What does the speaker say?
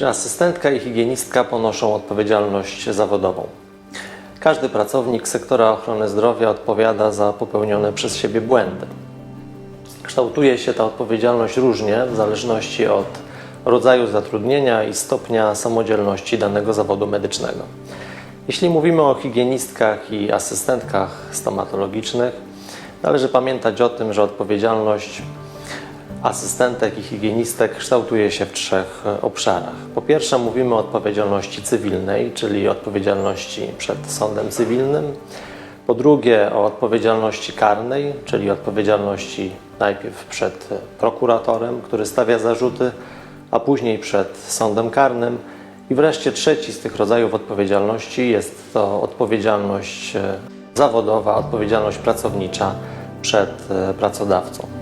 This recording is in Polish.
Czy asystentka i higienistka ponoszą odpowiedzialność zawodową? Każdy pracownik sektora ochrony zdrowia odpowiada za popełnione przez siebie błędy. Kształtuje się ta odpowiedzialność różnie w zależności od rodzaju zatrudnienia i stopnia samodzielności danego zawodu medycznego. Jeśli mówimy o higienistkach i asystentkach stomatologicznych, należy pamiętać o tym, że odpowiedzialność asystentek i higienistek kształtuje się w trzech e, obszarach. Po pierwsze, mówimy o odpowiedzialności cywilnej, czyli odpowiedzialności przed sądem cywilnym. Po drugie, o odpowiedzialności karnej, czyli odpowiedzialności najpierw przed prokuratorem, który stawia zarzuty, a później przed sądem karnym. I wreszcie trzeci z tych rodzajów odpowiedzialności jest to odpowiedzialność e, zawodowa, odpowiedzialność pracownicza przed e, pracodawcą.